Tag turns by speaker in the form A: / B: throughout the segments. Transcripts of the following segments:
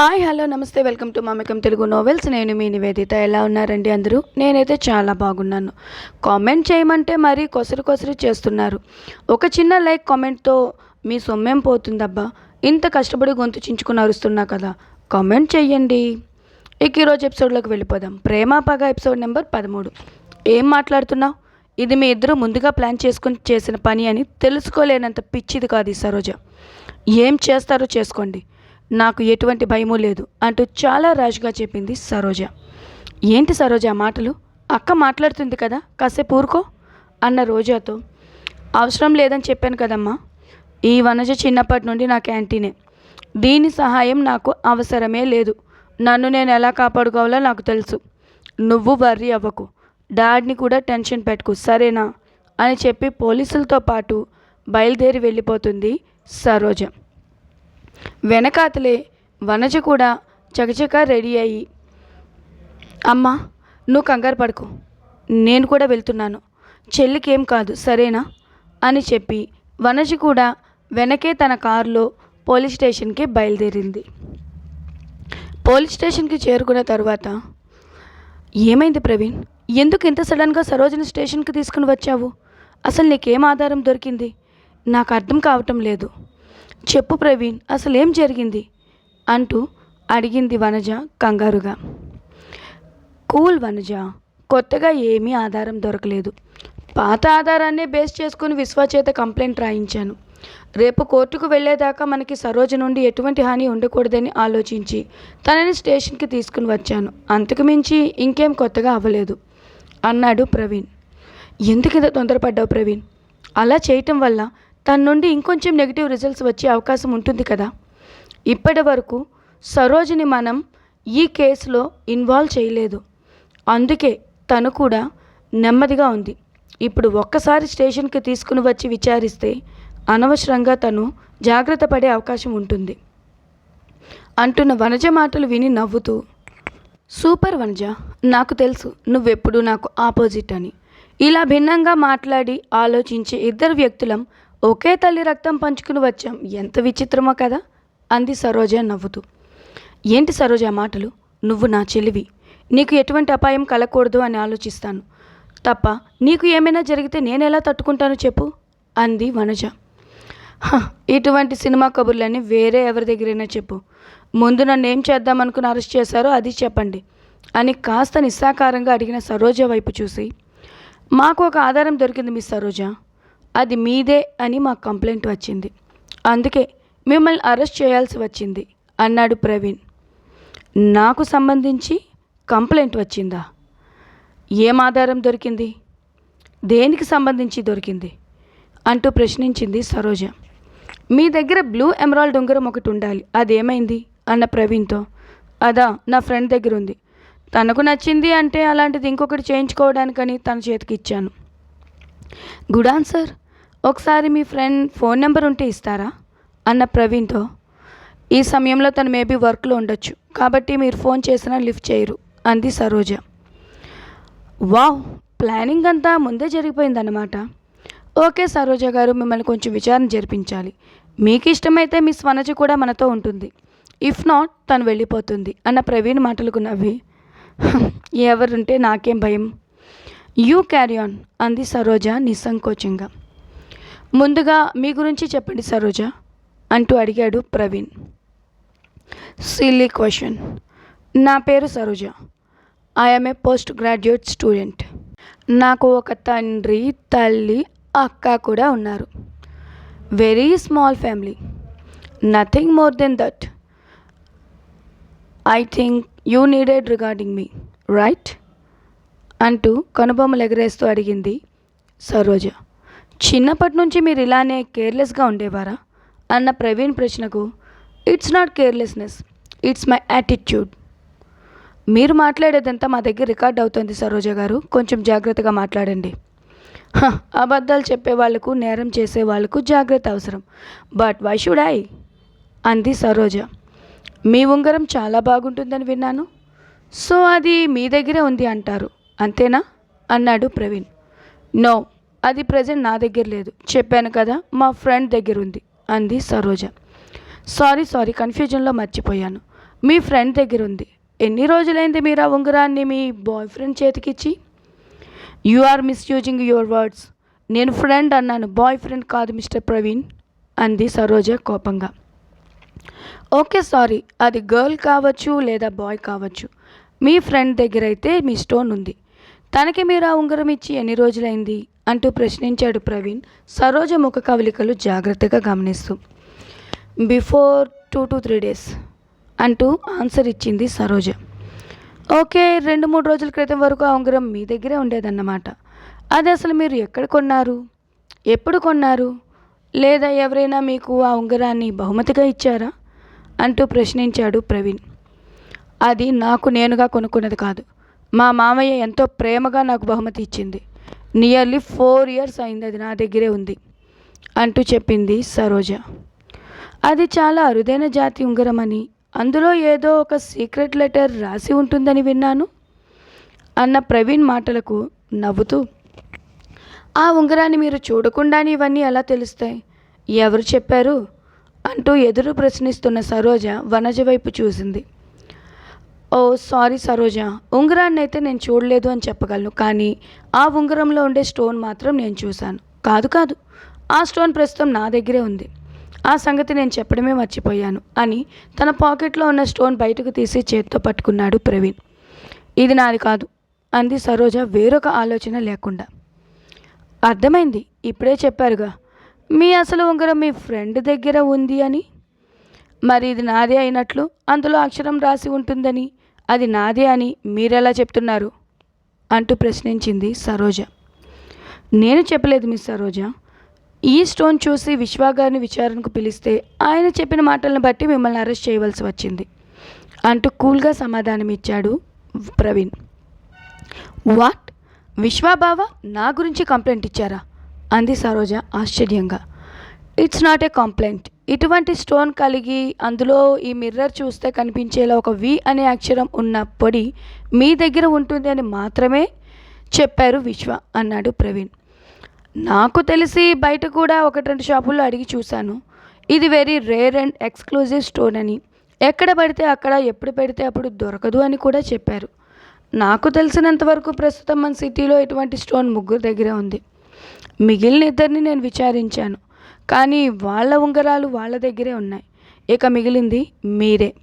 A: Hi hello నమస్తే welcome to Mamakam Telugu novels నేను మీ నివేదిత. ఎలా ఉన్నారండి అందరూ? నేనైతే చాలా బాగున్నాను. కామెంట్ చేయమంటే మరీ కొసరు కొసరు చేస్తున్నారు. ఒక చిన్న లైక్ కామెంట్తో మీ సొమ్మేం పోతుందబ్బా? ఇంత కష్టపడి గొంతు చించుకుని అరుస్తున్నా కదా. కామెంట్ చెయ్యండి. ఇక ఈరోజు ఎపిసోడ్లోకి వెళ్ళిపోదాం. ప్రేమ పగ ఎపిసోడ్ నెంబర్ పదమూడు. ఏం మాట్లాడుతున్నావు? ఇది మీ ఇద్దరు ముందుగా ప్లాన్ చేసుకుని చేసిన పని అని తెలుసుకోలేనంత పిచ్చిది కాదు ఈ సరోజ. ఏం చేస్తారో చేసుకోండి. నాకు ఎటువంటి భయము లేదు అంటూ చాలా ర్యాష్గా చెప్పింది సరోజ. ఏంటి సరోజ మాటలు? అక్క మాట్లాడుతుంది కదా కాసేపు ఊరుకో అన్న రోజాతో. అవసరం లేదని చెప్పాను కదమ్మా. ఈ వనజ చిన్నప్పటి నుండి నా క్యాంటీనే. దీని సహాయం నాకు అవసరమే లేదు. నన్ను నేను ఎలా కాపాడుకోవాలో నాకు తెలుసు. నువ్వు వర్రీ అవ్వకు. డాడ్ని కూడా టెన్షన్ పెట్టుకు సరేనా? అని చెప్పి పోలీసులతో పాటు బయలుదేరి వెళ్ళిపోతుంది సరోజ. వెనకాతలే వనజ కూడా చకచక రెడీ అయ్యి అమ్మా నువ్వు కంగారు పడుకో. నేను కూడా వెళ్తున్నాను. చెల్లికేం కాదు సరేనా? అని చెప్పి వనజ కూడా వెనకే తన కారులో పోలీస్ స్టేషన్కి బయలుదేరింది. పోలీస్ స్టేషన్కి చేరుకున్న తర్వాత ఏమైంది ప్రవీణ్? ఎందుకు ఇంత సడన్గా సరోజిని స్టేషన్కి తీసుకుని వచ్చావు? అసలు నీకేం ఆధారం దొరికింది? నాకు అర్థం కావటం లేదు. చెప్పు ప్రవీణ్ అసలు ఏం జరిగింది? అంటూ అడిగింది వనజ కంగారుగా. కూల్ వనజ కొత్తగా ఏమీ ఆధారం దొరకలేదు. పాత ఆధారాన్నే బేస్ చేసుకుని విశ్వ చేత కంప్లైంట్ రాయించాను. రేపు కోర్టుకు వెళ్ళేదాకా మనకి సరోజ నుండి ఎటువంటి హాని ఉండకూడదని ఆలోచించి తనని స్టేషన్కి తీసుకుని వచ్చాను. అంతకు మించి ఇంకేం కొత్తగా అవ్వలేదు అన్నాడు ప్రవీణ్. ఎందుకు ఇంత తొందరపడ్డావు ప్రవీణ్? అలా చేయటం వల్ల తన నుండి ఇంకొంచెం నెగిటివ్ రిజల్ట్స్ వచ్చే అవకాశం ఉంటుంది కదా. ఇప్పటి వరకు సరోజిని మనం ఈ కేసులో ఇన్వాల్వ్ చేయలేదు. అందుకే తను కూడా నెమ్మదిగా ఉంది. ఇప్పుడు ఒక్కసారి స్టేషన్కి తీసుకుని వచ్చి విచారిస్తే అనవసరంగా తను జాగ్రత్త పడే అవకాశం ఉంటుంది. అంటున్న వనజ మాటలు విని నవ్వుతూ సూపర్ వనజ నాకు తెలుసు నువ్వెప్పుడు నాకు ఆపోజిట్ అని. ఇలా భిన్నంగా మాట్లాడి ఆలోచించే ఇద్దరు వ్యక్తులం ఒకే తల్లి రక్తం పంచుకుని వచ్చాం. ఎంత విచిత్రమో కదా? అంది సరోజ నవ్వుతూ. ఏంటి సరోజ మాటలు? నువ్వు నా చెలివి నీకు ఎటువంటి అపాయం కలగకూడదు అని ఆలోచిస్తాను. తప్ప నీకు ఏమైనా జరిగితే నేను ఎలా తట్టుకుంటాను చెప్పు? అంది వనజ. "హ, ఇటువంటి సినిమా కబుర్లన్నీ వేరే ఎవరి దగ్గరైనా చెప్పు. ముందు నన్ను ఏం చేద్దామనుకుని అరెస్ట్ చేశారో అది చెప్పండి అని కాస్త నిస్సాకారంగా అడిగిన సరోజ వైపు చూసి మాకు ఒక ఆధారం దొరికింది మిస్ సరోజ. అది మీదే అని మాకు కంప్లైంట్ వచ్చింది. అందుకే మిమ్మల్ని అరెస్ట్ చేయాల్సి వచ్చింది అన్నాడు ప్రవీణ్. నాకు సంబంధించి కంప్లైంట్ వచ్చిందా? ఏం ఆధారం దొరికింది? దేనికి సంబంధించి దొరికింది? అంటూ ప్రశ్నించింది సరోజ. మీ దగ్గర బ్లూ ఎమరాల్డ్ ఉంగరం ఒకటి ఉండాలి. అదేమైంది? అన్న ప్రవీణ్తో. అదా నా ఫ్రెండ్ దగ్గర ఉంది తనకు నచ్చింది అంటే అలాంటిది ఇంకొకటి చేయించుకోవడానికని తన చేతికి ఇచ్చాను. Good answer. ఒకసారి మీ ఫ్రెండ్ ఫోన్ నెంబర్ ఉంటే ఇస్తారా? అన్న ప్రవీణ్తో. ఈ సమయంలో తను మేబీ వర్క్లో ఉండొచ్చు. కాబట్టి మీరు ఫోన్ చేసినా లిఫ్ట్ చేయరు అంది సరోజ. వావ్! ప్లానింగ్ అంతా ముందే జరిగిపోయిందన్నమాట. ఓకే సరోజ గారు మిమ్మల్ని కొంచెం విచారణ జరిపించాలి. మీకు ఇష్టమైతే మీ స్వనజ కూడా మనతో ఉంటుంది. ఇఫ్ నాట్ తను వెళ్ళిపోతుంది అన్న ప్రవీణ్ మాటలకు నవ్వి. ఎవరుంటే నాకేం భయం. యూ క్యారీ ఆన్ అంది సరోజ నిస్సంకోచంగా. ముందుగా మీ గురించి చెప్పండి సరోజ అంటూ అడిగాడు ప్రవీణ్. సిల్లీ క్వశ్చన్ నా పేరు Saroja. I'm a post graduate student నాకు ఒక తండ్రి తల్లి అక్క కూడా ఉన్నారు. Very small family nothing more then that I think you needed regarding me right అంటూ కనుబొమ్మలు ఎగరేస్తూ అడిగింది సరోజ. చిన్నప్పటి నుంచి మీరు ఇలానే కేర్లెస్గా ఉండేవారా? అన్న ప్రవీణ్ ప్రశ్నకు it's not carelessness it's my attitude మీరు మాట్లాడేదంతా మా దగ్గర రికార్డ్ అవుతుంది సరోజ గారు. కొంచెం జాగ్రత్తగా మాట్లాడండి. అబద్ధాలు చెప్పే వాళ్ళకు నేరం చేసే వాళ్ళకు జాగ్రత్త అవసరం. బట్ వై షుడ్ ఐ అంది సరోజ మీ ఉంగరం చాలా బాగుంటుందని విన్నాను. సో అది మీ దగ్గరే ఉంది అంటారు. అంతేనా? అన్నాడు ప్రవీణ్. నో అది ప్రజెంట్ నా దగ్గర లేదు. చెప్పాను కదా మా ఫ్రెండ్ దగ్గర ఉంది అంది సరోజ. సారీ సారీ కన్ఫ్యూజన్లో మర్చిపోయాను. మీ ఫ్రెండ్ దగ్గర ఉంది. ఎన్ని రోజులైంది మీరు ఆ ఉంగరాన్ని మీ boyfriend చేతికిచ్చి? You are misusing your words. నేను ఫ్రెండ్ అన్నాను బాయ్ ఫ్రెండ్ కాదు మిస్టర్ ప్రవీణ్ అంది సరోజ కోపంగా. ఓకే సారీ అది గర్ల్ కావచ్చు లేదా బాయ్ కావచ్చు. మీ ఫ్రెండ్ దగ్గర అయితే మీ స్టోన్ ఉంది. తనకి మీరు ఆ ఉంగరం ఇచ్చి ఎన్ని రోజులైంది? అంటూ ప్రశ్నించాడు ప్రవీణ్. సరోజ ముఖ కవలికలు జాగ్రత్తగా గమనిస్తూ. Before two to three days అంటూ ఆన్సర్ ఇచ్చింది సరోజ. ఓకే రెండు మూడు రోజుల క్రితం వరకు ఆ ఉంగరం మీ దగ్గరే ఉండేదన్నమాట. అది అసలు మీరు ఎక్కడ కొన్నారు? ఎప్పుడు కొన్నారు? లేదా ఎవరైనా మీకు ఆ ఉంగరాన్ని బహుమతిగా ఇచ్చారా? అంటూ ప్రశ్నించాడు ప్రవీణ్. అది నాకు నేనుగా కొనుక్కున్నది కాదు. మా మామయ్య ఎంతో ప్రేమగా నాకు బహుమతి ఇచ్చింది. నియర్లీ ఫోర్ ఇయర్స్ అయింది అది నా దగ్గరే ఉంది అంటూ చెప్పింది సరోజ. అది చాలా అరుదైన జాతి ఉంగరం అని అందులో ఏదో ఒక సీక్రెట్ లెటర్ రాసి ఉంటుందని విన్నాను అన్న ప్రవీణ్ మాటలకు నవ్వుతూ ఆ ఉంగరాన్ని మీరు చూడకుండానే ఇవన్నీ ఎలా తెలుస్తాయి? ఎవరు చెప్పారు? అంటూ ఎదురు ప్రశ్నిస్తున్న సరోజ వనజ వైపు చూసింది. Oh sorry Saroja. ఉంగరాన్ని అయితే నేను చూడలేదు అని చెప్పగలను కానీ ఆ ఉంగరంలో ఉండే స్టోన్ మాత్రం నేను చూశాను. కాదు కాదు. ఆ స్టోన్ ప్రస్తుతం నా దగ్గరే ఉంది. ఆ సంగతి నేను చెప్పడమే మర్చిపోయాను అని తన పాకెట్లో ఉన్న స్టోన్ బయటకు తీసి చేత్తో పట్టుకున్నాడు ప్రవీణ్. ఇది నాది కాదు అంది సరోజ వేరొక ఆలోచన లేకుండా. అర్థమైంది ఇప్పుడే చెప్పారుగా. మీ అసలు ఉంగరం మీ ఫ్రెండ్ దగ్గర ఉంది అని? మరి ఇది నాదే అయినట్లు అందులో అక్షరం రాసి ఉంటుందని. అది నాదే అని మీరెలా చెప్తున్నారు? అంటూ ప్రశ్నించింది సరోజ. నేను చెప్పలేదు మిస్ సరోజ. ఈ స్టోన్ చూసి విశ్వాగారిని విచారణకు పిలిస్తే ఆయన చెప్పిన మాటలను బట్టి మిమ్మల్ని అరెస్ట్ చేయవలసి వచ్చింది అంటూ కూల్గా సమాధానం ఇచ్చాడు ప్రవీణ్. వాట్? విశ్వాబావ నా గురించి కంప్లైంట్ ఇచ్చారా? అంది సరోజ ఆశ్చర్యంగా. It's not a complaint. ఇటువంటి స్టోన్ కలిగి అందులో ఈ మిర్రర్ చూస్తే కనిపించేలా ఒక వి అనే అక్షరం ఉన్న పొడి మీ దగ్గర ఉంటుంది అని మాత్రమే చెప్పారు విశ్వ అన్నాడు ప్రవీణ్. నాకు తెలిసి బయట కూడా ఒకటి రెండు షాపుల్లో అడిగి చూశాను. ఇది very rare and exclusive stone అని. ఎక్కడ పడితే అక్కడ ఎప్పుడు పెడితే అప్పుడు దొరకదు అని కూడా చెప్పారు. నాకు తెలిసినంత వరకు ప్రస్తుతం మన సిటీలో ఇటువంటి స్టోన్ ముగ్గురు దగ్గర ఉంది. మిగిలిన ఇద్దరిని నేను విచారించాను. కానీ వాళ్ళ ఉంగరాలు వాళ్ళ దగ్గరే ఉన్నాయి. ఇక మిగిలింది మీరే.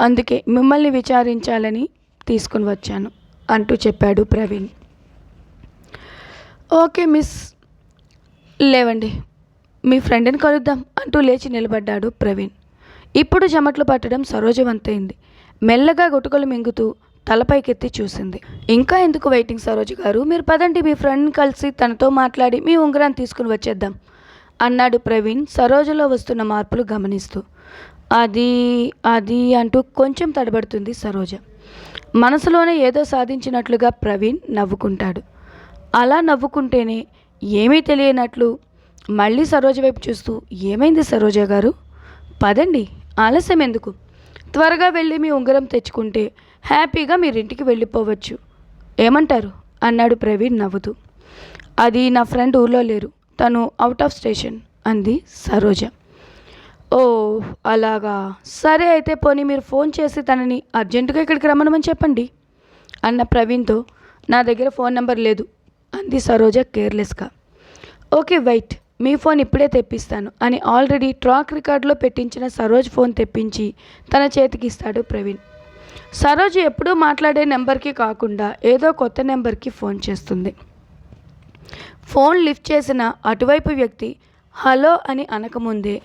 A: అందుకే మిమ్మల్ని విచారించాలని తీసుకుని వచ్చాను అంటూ చెప్పాడు ప్రవీణ్. Okay miss. లేవండి. మీ ఫ్రెండ్ని కలుద్దాం అంటూ లేచి నిలబడ్డాడు ప్రవీణ్. ఇప్పుడు చెమట్లు పట్టడం సరోజవంతైంది. మెల్లగా గుటుకలు మింగుతూ తలపైకెత్తి చూసింది. ఇంకా ఎందుకు వెయిటింగ్ సరోజు గారు? మీరు పదండి మీ ఫ్రెండ్ని కలిసి తనతో మాట్లాడి మీ ఉంగరాన్ని తీసుకుని వచ్చేద్దాం. అన్నాడు ప్రవీణ్ సరోజలో వస్తున్న మార్పులు గమనిస్తూ. అది అది అంటూ కొంచెం తడబడుతుంది సరోజ. మనసులోనే ఏదో సాధించినట్లుగా ప్రవీణ్ నవ్వుకుంటాడు. అలా నవ్వుకుంటేనే ఏమీ తెలియనట్లు మళ్ళీ సరోజ వైపు చూస్తూ ఏమైంది సరోజ గారు? పదండి ఆలస్యం ఎందుకు? త్వరగా వెళ్ళి మీ ఉంగరం తెచ్చుకుంటే హ్యాపీగా మీరింటికి వెళ్ళిపోవచ్చు. ఏమంటారు? అన్నాడు ప్రవీణ్ నవ్వుతూ. అది నా ఫ్రెండ్ ఊర్లో లేరు. తను అవుట్ ఆఫ్ స్టేషన్ అంది సరోజ. ఓ అలాగా. సరే అయితే పోనీ మీరు ఫోన్ చేసి తనని అర్జెంటుగా ఇక్కడికి రమ్మనమని చెప్పండి అన్న ప్రవీణ్తో నా దగ్గర ఫోన్ నెంబర్ లేదు అంది సరోజ కేర్లెస్గా ఓకే వెయిట్ మీ ఫోన్ ఇప్పుడే తెప్పిస్తాను అని ఆల్రెడీ ట్రాక్ రికార్డులో పెట్టించిన సరోజ్ ఫోన్ తెప్పించి తన చేతికి ఇస్తాడు ప్రవీణ్. సరోజ్ ఎప్పుడూ మాట్లాడే నెంబర్కి కాకుండా ఏదో కొత్త నెంబర్కి ఫోన్ చేస్తుంది. ఫోన్ లిఫ్ట్ చేసిన అటువైపు వ్యక్తి హలో అని అనకముందే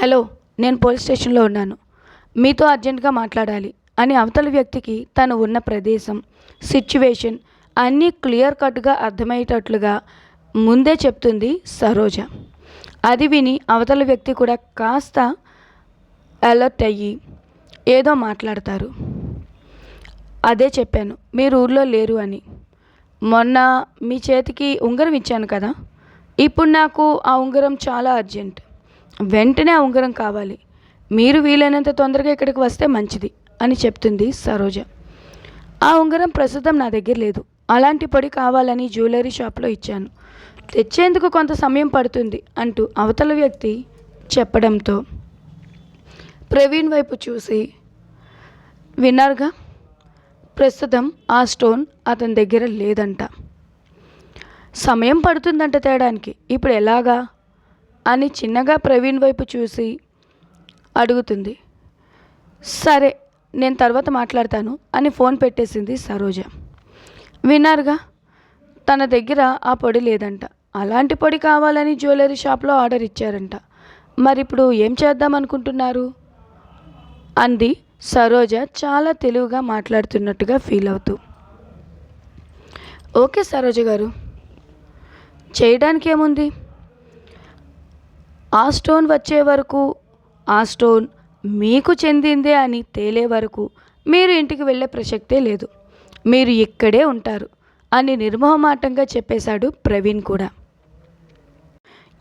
A: హలో నేను పోలీస్ స్టేషన్లో ఉన్నాను. మీతో అర్జెంటుగా మాట్లాడాలి అని అవతల వ్యక్తికి తను ఉన్న ప్రదేశం సిచ్యువేషన్ అన్నీ క్లియర్ కట్గా అర్థమయ్యేటట్లుగా ముందే చెప్తుంది సరోజ. అది విని అవతల వ్యక్తి కూడా కాస్త అలర్ట్ అయ్యి ఏదో మాట్లాడతారు. అదే చెప్పాను మీరు ఊర్లో లేరు అని. మొన్న మీ చేతికి ఉంగరం ఇచ్చాను కదా ఇప్పుడు నాకు ఆ ఉంగరం చాలా అర్జెంట్. వెంటనే ఆ ఉంగరం కావాలి. మీరు వీలైనంత తొందరగా ఇక్కడికి వస్తే మంచిది అని చెప్తుంది సరోజ. ఆ ఉంగరం ప్రస్తుతం నా దగ్గర లేదు. అలాంటి పొడి కావాలని జ్యువెలరీ షాప్లో ఇచ్చాను. తెచ్చేందుకు కొంత సమయం పడుతుంది అంటూ అవతల వ్యక్తి చెప్పడంతో ప్రవీణ్ వైపు చూసి విన్నారుగా? ప్రస్తుతం ఆ స్టోన్ అతని దగ్గర లేదంట. సమయం పడుతుందంట తేడానికి. ఇప్పుడు ఎలాగా? అని చిన్నగా ప్రవీణ్ వైపు చూసి అడుగుతుంది. సరే నేను తర్వాత మాట్లాడతాను అని ఫోన్ పెట్టేసింది సరోజ. విన్నారుగా? తన దగ్గర ఆ పొడి లేదంట. అలాంటి పొడి కావాలని జ్యువెలరీ షాప్లో ఆర్డర్ ఇచ్చారంట. మరి ఇప్పుడు ఏం చేద్దాం అనుకుంటున్నారు? అంది సరోజ చాలా తెలివిగా మాట్లాడుతున్నట్టుగా ఫీల్ అవుతూ. ఓకే సరోజ గారు. చేయడానికి ఏముంది ఆ స్టోన్ వచ్చే వరకు ఆ స్టోన్ మీకు చెందిందే అని తేలే వరకు మీరు ఇంటికి వెళ్ళే ప్రసక్తే లేదు. మీరు ఇక్కడే ఉంటారు అని నిర్మోహమాటంగా చెప్పేశాడు ప్రవీణ్ కూడా.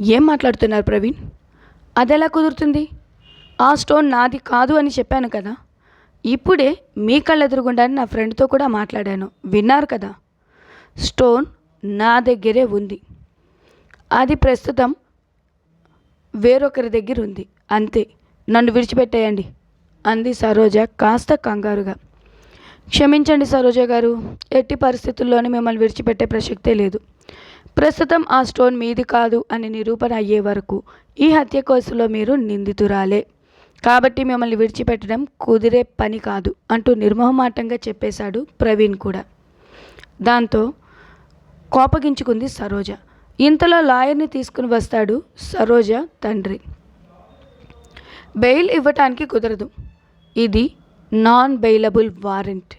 A: ఏం మాట్లాడుతున్నారు ప్రవీణ్? అదెలా కుదురుతుంది? ఆ స్టోన్ నాది కాదు అని చెప్పాను కదా. ఇప్పుడే మీ కళ్ళెదురుగుండా నా ఫ్రెండ్తో కూడా మాట్లాడాను. విన్నారు కదా? స్టోన్ నా దగ్గరే ఉంది. అది ప్రస్తుతం వేరొకరి దగ్గర ఉంది. అంతే. నన్ను విడిచిపెట్టేయండి. అంది సరోజ కాస్త కంగారుగా. క్షమించండి సరోజ గారు. ఎట్టి పరిస్థితుల్లోనే మిమ్మల్ని విడిచిపెట్టే ప్రసక్తే లేదు. ప్రస్తుతం ఆ స్టోన్ మీది కాదు అని నిరూపణ అయ్యే వరకు ఈ హత్య కేసులో మీరు నిందితురాలే. కాబట్టి మిమ్మల్ని విడిచిపెట్టడం కుదిరే పని కాదు అంటూ నిర్మోహమాటంగా చెప్పేశాడు ప్రవీణ్ కూడా. దాంతో కోపగించుకుంది సరోజ. ఇంతలో లాయర్ని తీసుకుని వస్తాడు సరోజ తండ్రి. బెయిల్ ఇవ్వటానికి కుదరదు. ఇది నాన్ బెయిలబుల్ వారెంట్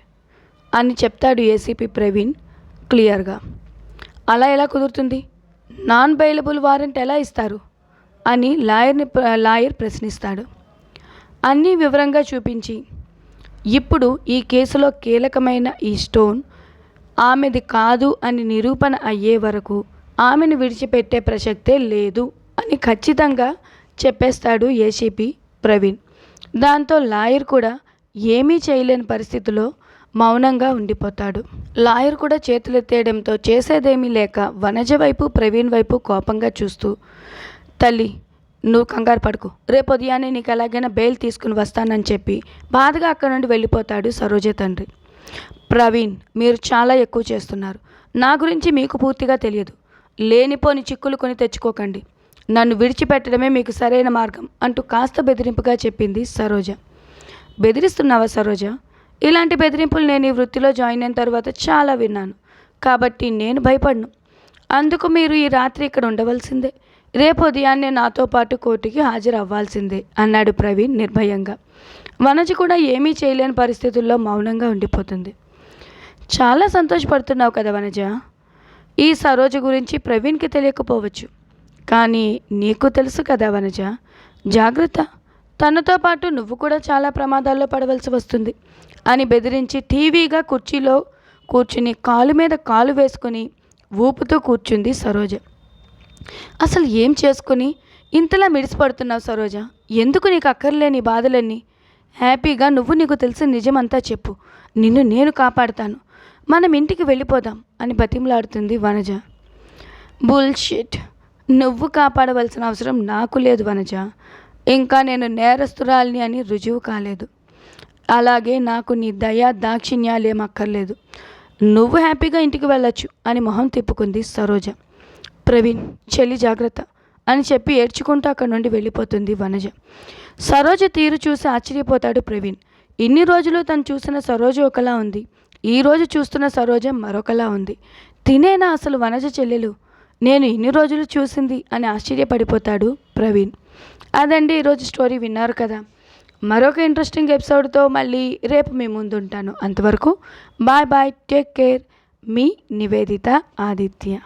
A: అని చెప్తాడు ఏసీపీ ప్రవీణ్ క్లియర్గా. అలా ఎలా కుదురుతుంది? నాన్ బెయిలబుల్ వారెంట్ ఎలా ఇస్తారు? అని లాయర్ని లాయర్ ప్రశ్నిస్తాడు. అన్నీ వివరంగా చూపించి ఇప్పుడు ఈ కేసులో కీలకమైన ఈ స్టోన్ ఆమెది కాదు అని నిరూపణ అయ్యే వరకు ఆమెను విడిచిపెట్టే ప్రసక్తే లేదు అని ఖచ్చితంగా చెప్పేస్తాడు ఏసీపీ ప్రవీణ్. దాంతో లాయర్ కూడా ఏమీ చేయలేని పరిస్థితిలో మౌనంగా ఉండిపోతాడు. లాయర్ కూడా చేతులెత్తేయడంతో చేసేదేమీ లేక వనజ వైపు ప్రవీణ్ వైపు కోపంగా చూస్తూ తల్లి నువ్వు కంగారు పడుకో. రేపు ఉదయాన్నే నీకు ఎలాగైనా బెయిల్ తీసుకుని వస్తానని చెప్పి బాధగా అక్కడ నుండి వెళ్ళిపోతాడు సరోజ తండ్రి. ప్రవీణ్ మీరు చాలా ఎక్కువ చేస్తున్నారు. నా గురించి మీకు పూర్తిగా తెలియదు. లేనిపోని చిక్కులు కొని తెచ్చుకోకండి. నన్ను విడిచిపెట్టడమే మీకు సరైన మార్గం అంటూ కాస్త బెదిరింపుగా చెప్పింది సరోజ. బెదిరిస్తున్నావా సరోజ? ఇలాంటి బెదిరింపులు నేను ఈ వృత్తిలో జాయిన్ అయిన తర్వాత చాలా విన్నాను. కాబట్టి నేను భయపడను. అందుకు మీరు ఈ రాత్రి ఇక్కడ ఉండవలసిందే. రేపు ఉదయాన్నే నాతో పాటు కోర్టుకి హాజరవ్వాల్సిందే అన్నాడు ప్రవీణ్ నిర్భయంగా. వనజ కూడా ఏమీ చేయలేని పరిస్థితుల్లో మౌనంగా ఉండిపోతుంది. చాలా సంతోషపడుతున్నావు కదా వనజ. ఈ సరోజ గురించి ప్రవీణ్కి తెలియకపోవచ్చు. కానీ నీకు తెలుసు కదా వనజ. జాగ్రత్త. తనతో పాటు నువ్వు కూడా చాలా ప్రమాదాల్లో పడవలసి వస్తుంది అని బెదిరించి టీవీగా కుర్చీలో కూర్చుని కాలు మీద కాలు వేసుకుని ఊపుతూ కూర్చుంది సరోజ. అసలు ఏం చేసుకుని ఇంతలా మిడిసిపడుతున్నావు సరోజ? ఎందుకు నీకు అక్కర్లేని బాధలన్నీ? హ్యాపీగా నువ్వు నీకు తెలిసిన నిజమంతా చెప్పు. నిన్ను నేను కాపాడుతాను. మనం ఇంటికి వెళ్ళిపోదాం అని బతిమలాడుతుంది వనజ. బుల్షిట్. నువ్వు కాపాడవలసిన అవసరం నాకు లేదు వనజ. ఇంకా నేను నేరస్తురాలిని అని రుజువు కాలేదు. అలాగే నాకు నీ దయా దాక్షిణ్యాలు ఏమక్కర్లేదు నువ్వు హ్యాపీగా ఇంటికి వెళ్ళొచ్చు అని మొహం తిప్పుకుంది సరోజ. ప్రవీణ్ చెల్లి జాగ్రత్త అని చెప్పి ఏడ్చుకుంటూ అక్కడి నుండి వెళ్ళిపోతుంది వనజ. సరోజ తీరు చూసి ఆశ్చర్యపోతాడు ప్రవీణ్. ఇన్ని రోజులు తను చూసిన సరోజ ఒకలా ఉంది. ఈ రోజు చూస్తున్న సరోజ మరొకలా ఉంది. తినేనా అసలు వనజ చెల్లెలు? నేను ఇన్ని రోజులు చూసింది అని ఆశ్చర్యపడిపోతాడు ప్రవీణ్. అదండి ఈరోజు స్టోరీ విన్నారు కదా. మరొక ఇంట్రెస్టింగ్ ఎపిసోడ్తో మళ్ళీ రేపు మీ ముందు ఉంటాను అంతవరకు బాయ్ బాయ్ టేక్ కేర్. మీ నివేదిత ఆదిత్య.